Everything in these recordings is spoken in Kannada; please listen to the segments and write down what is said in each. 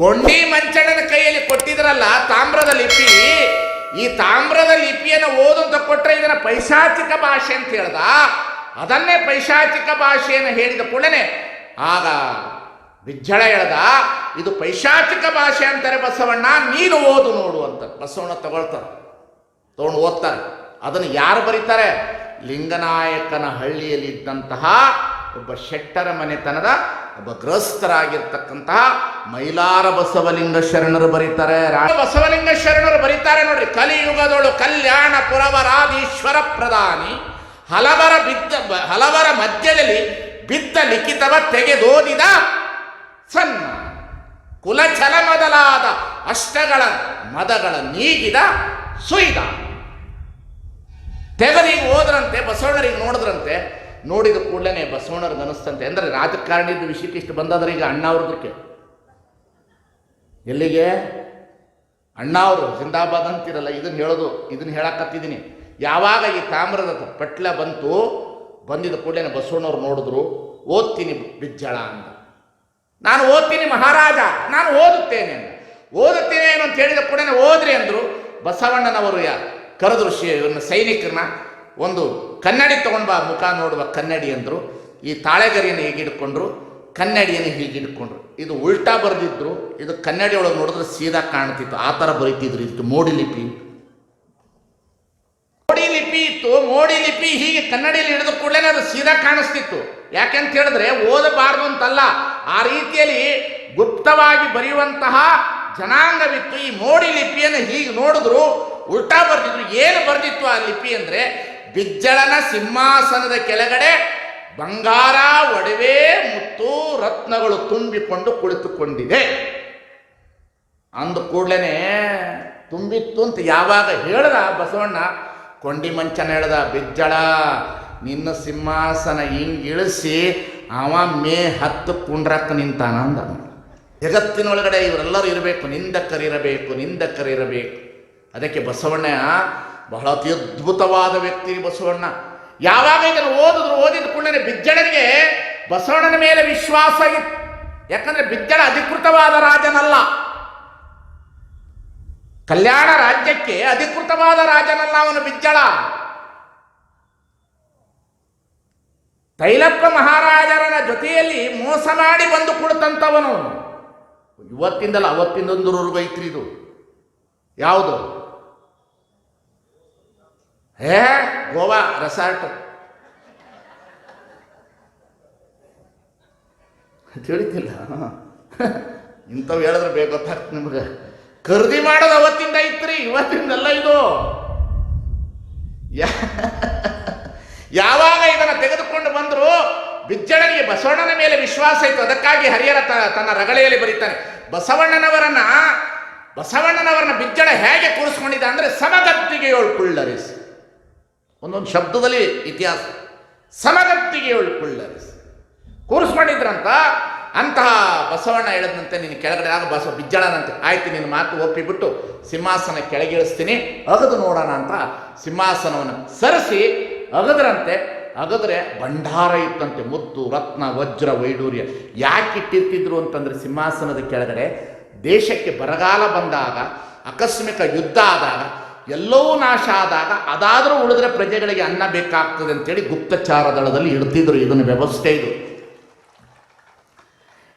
ಕೊಂಡಿ ಮಂಚಣ್ಣನ ಕೈಯಲ್ಲಿ ಕೊಟ್ಟಿದ್ರಲ್ಲ ತಾಮ್ರದ ಲಿಪಿ, ಈ ತಾಮ್ರದ ಲಿಪಿಯನ್ನು ಓದು ಅಂತ ಕೊಟ್ಟರೆ ಇದನ್ನ ಪೈಶಾಚಿಕ ಭಾಷೆ ಅಂತ ಹೇಳ್ದ. ಅದನ್ನೇ ಪೈಶಾಚಿಕ ಭಾಷೆಯನ್ನು ಹೇಳಿದ ಕೂಡಲೇ ಆಗ ಬಿಜ್ಜಳ ಹೇಳ್ದ, ಇದು ಪೈಶಾಚಿಕ ಭಾಷೆ ಅಂತಾರೆ ಬಸವಣ್ಣ, ನೀನು ಓದು ನೋಡು ಅಂತ ಬಸವಣ್ಣ ತಗೊಳ್ತಾರೆ. ತಗೊಂಡು ಓದ್ತಾರೆ. ಅದನ್ನು ಯಾರು ಬರೀತಾರೆ? ಲಿಂಗನಾಯಕನ ಹಳ್ಳಿಯಲ್ಲಿ ಇದ್ದಂತಹ ಒಬ್ಬ ಶೆಟ್ಟರ ಮನೆತನದ ಒಬ್ಬ ಗೃಹಸ್ಥರಾಗಿರ್ತಕ್ಕಂತಹ ಮೈಲಾರ ಬಸವಲಿಂಗ ಶರಣರು ಬರೀತಾರೆ. ಬಸವಲಿಂಗ ಶರಣರು ಬರೀತಾರೆ ನೋಡ್ರಿ. ಕಲಿಯುಗದೊಳು ಕಲ್ಯಾಣ ಪುರವರಾದೀಶ್ವರ ಪ್ರಧಾನಿ, ಹಲವರ ಬಿದ್ದ, ಹಲವರ ಮಧ್ಯದಲ್ಲಿ ಬಿದ್ದ ಲಿಖಿತವ ತೆಗೆದೋದಿದ ಸಣ್ಣ ಕುಲಛಲ ಮೊದಲಾದ ಅಷ್ಟಗಳ ಮದಗಳ ನೀಗಿದ ಸುಯ್ದ. ತೆಗಲಿ ಹೋದ್ರಂತೆ ನೋಡಿದ್ರಂತೆ ನೋಡಿದ ಕೂಡಲೇ ಬಸವಣ್ಣರ ಅನಿಸ್ತಂತೆ ಅಂದರೆ ರಾಜಕಾರಣಿದ ವಿಷಯಕ್ಕೆ ಇಷ್ಟು ಬಂದಾದ್ರೆ ಈಗ ಅಣ್ಣ ಅವ್ರದಕ್ಕೆ ಎಲ್ಲಿಗೆ? ಅಣ್ಣ ಅವರು ಜಿಂದಾಬಾದ್ ಅಂತಿರಲ್ಲ ಇದನ್ನ ಹೇಳೋದು ಇದನ್ನು ಹೇಳಕತ್ತಿದ್ದೀನಿ. ಯಾವಾಗ ಈ ತಾಮ್ರದ ಪಟ್ಲ ಬಂತು, ಬಂದಿದ ಕೂಡಲೇ ಬಸವಣ್ಣವ್ರು ನೋಡಿದ್ರು, ಓದ್ತೀನಿ ಬಿಜ್ಜಳ ಅಂತ. ನಾನು ಓದ್ತೀನಿ ಮಹಾರಾಜ, ನಾನು ಓದುತ್ತೇನೆ ಅಂತ. ಓದುತ್ತೇನೆ ಏನು ಅಂತ ಹೇಳಿದ ಕೂಡ ಓದ್ರಿ ಅಂದರು ಬಸವಣ್ಣನವರು ಕರೆದ್ರು ಇವನ್ನ ಸೈನಿಕರನ್ನ ಒಂದು ಕನ್ನಡಿ ತಗೊಂಡು ಬಾ ಮುಖ ನೋಡುವ ಕನ್ನಡಿ ಅಂದರು, ಈ ತಾಳೆಗರಿಯನ್ನು ಹೀಗೆ ಹಿಡ್ಕೊಂಡ್ರು ಕನ್ನಡಿಯನ್ನು ಹೀಗೆ ಹಿಡ್ಕೊಂಡ್ರು ಇದು ಉಲ್ಟಾ ಬರೆದಿದ್ರು, ಇದು ಕನ್ನಡಿ ಒಳಗೆ ನೋಡಿದ್ರೆ ಸೀದಾ ಕಾಣ್ತಿತ್ತು. ಆ ಥರ ಬರೀತಿದ್ರು ಇದು ಮೋಡಿ ಲಿಪಿ. ಮೋಡಿ ಲಿಪಿ ಇತ್ತು, ಮೋಡಿ ಲಿಪಿ ಹೀಗೆ ಕನ್ನಡಿಯಲ್ಲಿ ಹಿಡಿದ ಕೂಡಲೇ ಅದು ಸೀದಾ ಕಾಣಿಸ್ತಿತ್ತು. ಯಾಕೆಂತ ಹೇಳಿದ್ರೆ, ಓದಬಾರ್ದು ಅಂತಲ್ಲ. ಆ ರೀತಿಯಲ್ಲಿ ಗುಪ್ತವಾಗಿ ಬರೆಯುವಂತಹ ಜನಾಂಗವಿತ್ತು. ಈ ಮೋಡಿ ಲಿಪಿಯನ್ನು ಹೀಗೆ ನೋಡಿದ್ರು, ಉಲ್ಟಾ ಬರೆದಿದ್ರು. ಏನು ಬರೆದಿತ್ತು ಆ ಲಿಪಿ ಅಂದ್ರೆ ಬಿಜ್ಜಳನ ಸಿಂಹಾಸನದ ಕೆಳಗಡೆ ಬಂಗಾರ, ಒಡವೆ, ಮುತ್ತು, ರತ್ನಗಳು ತುಂಬಿಕೊಂಡು ಕುಳಿತುಕೊಂಡಿದೆ. ಅಂದ ಕೂಡಲೇ ತುಂಬಿತ್ತು ಅಂತ ಯಾವಾಗ ಹೇಳ್ದ ಬಸವಣ್ಣ ಕೊಂಡಿ ಮಂಚನ ಹೇಳ್ದ, ಬಿಜ್ಜಳ, ನಿನ್ನ ಸಿಂಹಾಸನ ಹಿಂಗ್ ಇಳಿಸಿ ಅವ ಮೇ ಹತ್ತು ಕುಂಡ್ರಕ್ಕ ನಿಂತಾನ ಅಂದ ಜಗತ್ತಿನೊಳಗಡೆ ಇವರೆಲ್ಲರೂ ಇರಬೇಕು, ನಿಂದಕರಿರಬೇಕು ನಿಂದಕರಿರಬೇಕು. ಅದಕ್ಕೆ ಬಸವಣ್ಣ ಬಹಳ ಅತ್ಯದ್ಭುತವಾದ ವ್ಯಕ್ತಿ ಬಸವಣ್ಣ. ಯಾವಾಗ ಇದನ್ನು ಓದಿದ್ರು ಓದಿದ ಕೂಡಲೇ ಬಿಜ್ಜಳನಿಗೆ ಬಸವಣ್ಣನ ಮೇಲೆ ವಿಶ್ವಾಸ ಇತ್ತು. ಯಾಕಂದ್ರೆ ಬಿಜ್ಜಳ ಅಧಿಕೃತವಾದ ರಾಜನಲ್ಲ. ಕಲ್ಯಾಣ ರಾಜ್ಯಕ್ಕೆ ಅಧಿಕೃತವಾದ ರಾಜನಲ್ಲ ಅವನು ಬಿಜ್ಜಳ. ತೈಲಪ್ಪ ಮಹಾರಾಜರನ ಜೊತೆಯಲ್ಲಿ ಮೋಸ ಮಾಡಿ ಬಂದು ಕುಳಿತಂತವನು. ಇವತ್ತಿಂದಲ್ಲ ಅವತ್ತಿಂದೊಂದರವರೆಗೂ ಬೈತ್ರಿ ಇದು. ಯಾವುದು? ಹೇ ಗೋವಾ ರೆಸಾರ್ಟ್ ತಿಳಿತಿಲ್ಲ. ಇಂಥವು ಹೇಳಿದ್ರೆ ಬೇಗ ಗೊತ್ತಾಗ್ತದೆ ನಿಮಗೆ. ಖರೀದಿ ಮಾಡೋದು ಅವತ್ತಿಂದ ಐತ್ರಿ, ಇವತ್ತಿಂದಲ್ಲ ಇದು. ಯಾವಾಗ ಇದನ್ನು ತೆಗೆದುಕೊಂಡು ಬಂದರು, ಬಿಜ್ಜಳನಿಗೆ ಬಸವಣ್ಣನ ಮೇಲೆ ವಿಶ್ವಾಸ ಇತ್ತು. ಅದಕ್ಕಾಗಿ ಹರಿಹರ ತನ್ನ ರಗಳೆಯಲ್ಲಿ ಬರೀತಾನೆ. ಬಸವಣ್ಣನವರನ್ನ ಬಸವಣ್ಣನವರನ್ನ ಬಿಜ್ಜಳ ಹೇಗೆ ಕೂರಿಸ್ಕೊಂಡಿದ್ದ ಅಂದರೆ ಸಮಗತ್ತಿಗೆ ಏಳು ಕುಳ್ಳರಿಸಿ. ಒಂದೊಂದು ಶಬ್ದದಲ್ಲಿ ಇತಿಹಾಸ. ಸಮಗತ್ತಿಗೆ ಉಳ್ಕೊಳ್ಳ ಕೋರ್ಸ್ ಕೂರಿಸ್ಕೊಂಡಿದ್ರಂತ ಅಂತಹ ಬಸವಣ್ಣ ಹೇಳಿದಂತೆ ನಿನ್ನ ಕೆಳಗಡೆ ಆಗ ಬಸವ ಬಿಜ್ಜಳನಂತೆ, ಆಯ್ತು ನಿನ್ನ ಮಾತು ಒಪ್ಪಿಬಿಟ್ಟು ಸಿಂಹಾಸನ ಕೆಳಗಿಳಿಸ್ತೀನಿ, ಅಗದು ನೋಡೋಣ ಅಂತ ಸಿಂಹಾಸನವನ್ನು ಸರಿಸಿ, ಅಗದ್ರಂತೆ, ಅಗದ್ರೆ ಭಂಡಾರ ಇತ್ತಂತೆ ಮುತ್ತು ರತ್ನ, ವಜ್ರ, ವೈಡೂರ್ಯ. ಯಾಕೆ ಇಟ್ಟಿರ್ತಿದ್ರು ಅಂತಂದ್ರೆ ಸಿಂಹಾಸನದ ಕೆಳಗಡೆ ದೇಶಕ್ಕೆ ಬರಗಾಲ ಬಂದಾಗ, ಆಕಸ್ಮಿಕ ಯುದ್ಧ ಆದಾಗ ಎಲ್ಲವೂ ನಾಶ ಆದಾಗ ಅದಾದರೂ ಉಳಿದ್ರೆ ಪ್ರಜೆಗಳಿಗೆ ಅನ್ನ ಬೇಕಾಗ್ತದೆ ಅಂತೇಳಿ ಗುಪ್ತಚಾರ ದಳದಲ್ಲಿ ಇಡ್ತಿದ್ರು. ಇದನ್ನು ವ್ಯವಸ್ಥೆ ಇದು.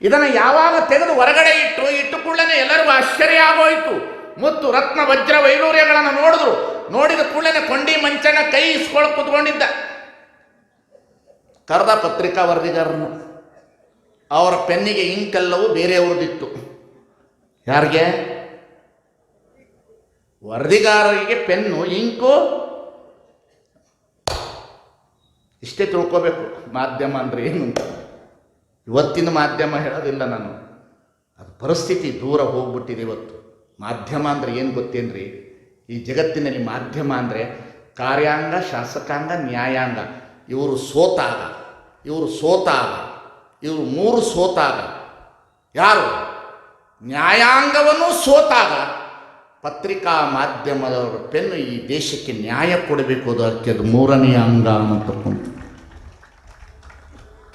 ಇದನ್ನು ಯಾವಾಗ ತೆಗೆದು ಹೊರಗಡೆ ಇಟ್ಟು ಇಟ್ಟು ಕೂಡಲೇ ಎಲ್ಲರಿಗೂ ಆಶ್ಚರ್ಯ ಆಗೋಯಿತು. ಮುತ್ತು ರತ್ನ ವಜ್ರ ವೈಡೂರ್ಯಗಳನ್ನು ನೋಡಿದ್ರು. ನೋಡಿದ ಕೂಡಲೇ ಕೊಂಡಿ ಮಂಚನ ಕೈ ಇಸ್ಕೊಳ್ ಕುತ್ಕೊಂಡಿದ್ದ. ಕರೆದ ಪತ್ರಿಕಾ ವರದಿಗಾರನು, ಅವರ ಪೆನ್ನಿಗೆ ಇಂಕೆಲ್ಲವೂ ಬೇರೆಯವ್ರದ್ದಿತ್ತು. ಯಾರಿಗೆ? ವರದಿಗಾರರಿಗೆ ಪೆನ್ನು, ಇಂಕು ಇಷ್ಟೇ ತಿಳ್ಕೋಬೇಕು. ಮಾಧ್ಯಮ ಅಂದರೆ ಏನು ಅಂತ. ಇವತ್ತಿನ ಮಾಧ್ಯಮ ಹೇಳೋದಿಲ್ಲ ನಾನು. ಅದು ಪರಿಸ್ಥಿತಿ ದೂರ ಹೋಗ್ಬಿಟ್ಟಿದೆ ಇವತ್ತು. ಮಾಧ್ಯಮ ಅಂದರೆ ಏನು ಗೊತ್ತೇನ್ರಿ ಈ ಜಗತ್ತಿನಲ್ಲಿ ಮಾಧ್ಯಮ ಅಂದರೆ ಕಾರ್ಯಾಂಗ, ಶಾಸಕಾಂಗ, ನ್ಯಾಯಾಂಗ. ಇವರು ಸೋತಾಗ. ಇವರು ಸೋತಾಗ. ಇವರು ಮೂರು ಸೋತಾಗ. ಯಾರು? ನ್ಯಾಯಾಂಗವನ್ನು ಸೋತಾಗ. ಪತ್ರಿಕಾ ಮಾಧ್ಯಮದವರ ಪೆನ್ನು ಈ ದೇಶಕ್ಕೆ ನ್ಯಾಯ ಕೊಡಬೇಕು ಅದಕ್ಕೆ ಅದು ಮೂರನೇ ಅಂಗ ಅನ್ನತಕ್ಕಂಥ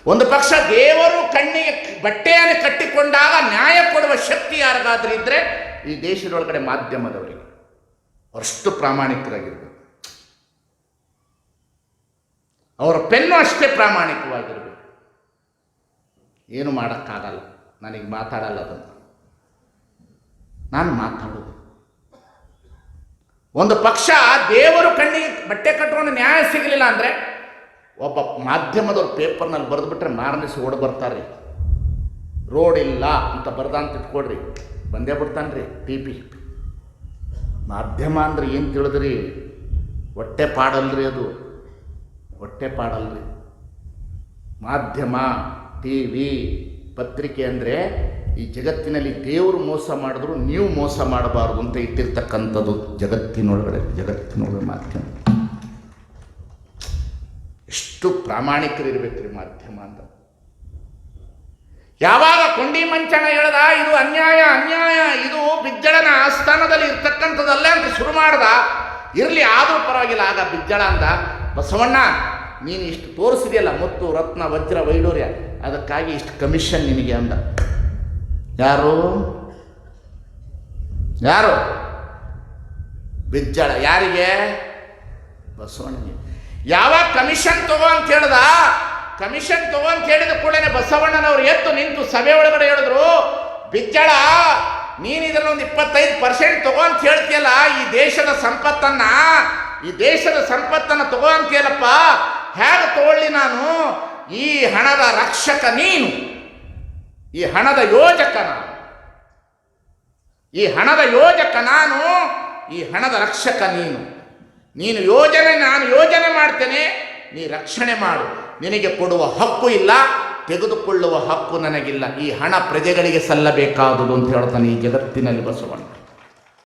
ಒಂದು ಪಕ್ಷ ದೇವರು ಕಣ್ಣಿಗೆ ಬಟ್ಟೆಯನ್ನು ಕಟ್ಟಿಕೊಂಡಾಗ ನ್ಯಾಯ ಕೊಡುವ ಶಕ್ತಿ ಯಾರಿಗಾದ್ರೂ ಇದ್ರೆ ಈ ದೇಶದೊಳಗಡೆ ಮಾಧ್ಯಮದವರಿಗೆ. ಅಷ್ಟು ಪ್ರಾಮಾಣಿಕರಾಗಿರ್ಬೇಕು. ಅವರ ಪೆನ್ನು ಅಷ್ಟೇ ಪ್ರಾಮಾಣಿಕವಾಗಿರಬೇಕು. ಏನು ಮಾಡೋಕ್ಕಾಗಲ್ಲ. ನನಗೆ ಮಾತಾಡಲ್ಲ ಅದನ್ನು. ನಾನು ಮಾತಾಡೋದು ಒಂದು ಪಕ್ಷ ದೇವರು ಕಣ್ಣಿಗೆ ಬಟ್ಟೆ ಕಟ್ಕೊಂಡು ನ್ಯಾಯ ಸಿಗಲಿಲ್ಲ ಅಂದರೆ ಒಬ್ಬ ಮಾಧ್ಯಮದವ್ರು ಪೇಪರ್ನಲ್ಲಿ ಬರೆದ್ಬಿಟ್ರೆ ಮಾರನಿಸಿ ಓಡ್ ಬರ್ತಾರೆ ರೋಡ್ ಇಲ್ಲ ಅಂತ ಬರ್ದ ಅಂತ ಇಟ್ಕೊಡ್ರಿ ಬಂದೇ ಬಿಡ್ತಾನೆ ರೀ ಟಿ ಪಿ ಮಾಧ್ಯಮ ಅಂದ್ರೆ ಏನು ತಿಳಿದ್ರಿ? ಹೊಟ್ಟೆ ಪಾಡಲ್ರಿ ಅದು. ಹೊಟ್ಟೆ ಪಾಡಲ್ರಿ. ಮಾಧ್ಯಮ, ಟಿ ವಿ, ಪತ್ರಿಕೆ ಅಂದರೆ ಈ ಜಗತ್ತಿನಲ್ಲಿ ದೇವರು ಮೋಸ ಮಾಡಿದ್ರು ನೀವು ಮೋಸ ಮಾಡಬಾರ್ದು ಅಂತ ಇಟ್ಟಿರ್ತಕ್ಕಂಥದ್ದು ಜಗತ್ತಿನೊಳಗಡೆ ಜಗತ್ತಿನೊಳಗಡೆ ಮಾಧ್ಯಮ. ಎಷ್ಟು ಪ್ರಾಮಾಣಿಕರಿರ್ಬೇಕ್ರಿ ಮಾಧ್ಯಮ ಅಂತ. ಯಾವಾಗ ಕೊಂಡಿ ಮಂಚನ ಹೇಳ್ದ, ಇದು ಅನ್ಯಾಯ ಅನ್ಯಾಯ, ಇದು ಬಿಜ್ಜಳನ ಆಸ್ಥಾನದಲ್ಲಿ ಇರ್ತಕ್ಕಂಥದ್ದಲ್ಲ ಅಂತ ಶುರು ಮಾಡ್ದ, ಇರಲಿ ಆದರೂ ಪರವಾಗಿಲ್ಲ, ಆಗ ಬಿಜ್ಜಳ ಅಂತ ಬಸವಣ್ಣ, ನೀನು ಇಷ್ಟು ತೋರಿಸಿದೆಯಲ್ಲ, ಮುತ್ತು, ರತ್ನ, ವಜ್ರ ವೈಡೂರ್ಯ ಅದಕ್ಕಾಗಿ ಇಷ್ಟು ಕಮಿಷನ್ ನಿನಗೆ ಅಂದ. ಯಾರು? ಯಾರು? ಬಿಜ್ಜಳ. ಯಾರಿಗೆ? ಬಸವಣ್ಣನಿಗೆ. ಯಾವಾಗ ಕಮಿಷನ್ ತಗೋ ಅಂತ ಹೇಳ್ದ? ಕಮಿಷನ್ ತಗೋ ಅಂತ ಹೇಳಿದ ಕೂಡಲೇ ಬಸವಣ್ಣನವರು ಎತ್ತು ನಿಂತು ಸಭೆ ಒಳಗಡೆ ಹೇಳಿದ್ರು, ಬಿಜ್ಜಳ, ನೀನು ಒಂದು ಇಪ್ಪತ್ತೈದು ಪರ್ಸೆಂಟ್ ತಗೋ ಅಂತ ಹೇಳ್ತೀಯಲ್ಲ, ಈ ದೇಶದ ಸಂಪತ್ತನ್ನ, ಈ ದೇಶದ ಸಂಪತ್ತನ್ನು ತಗೋ ಅಂತ ಹೇಳಪ್ಪ. ಹೇಗೆ ತಗೊಳ್ಳಿ ನಾನು? ಈ ಹಣದ ರಕ್ಷಕ ನೀನು. ಈ ಹಣದ ಯೋಜಕ ನಾನು. ಈ ಹಣದ ಯೋಜಕ ನಾನು, ಈ ಹಣದ ರಕ್ಷಕ ನೀನು. ನೀನು ಯೋಜನೆ, ನಾನು ಯೋಜನೆ ಮಾಡ್ತೇನೆ, ನೀ ರಕ್ಷಣೆ ಮಾಡು. ನಿನಗೆ ಕೊಡುವ ಹಕ್ಕು ಇಲ್ಲ, ತೆಗೆದುಕೊಳ್ಳುವ ಹಕ್ಕು ನನಗಿಲ್ಲ. ಈ ಹಣ ಪ್ರಜೆಗಳಿಗೆ ಸಲ್ಲಬೇಕಾದುದು ಅಂತ ಹೇಳ್ತಾನೆ ಈ ಜಗತ್ತಿನಲ್ಲಿ ಬಸವಣ್ಣ.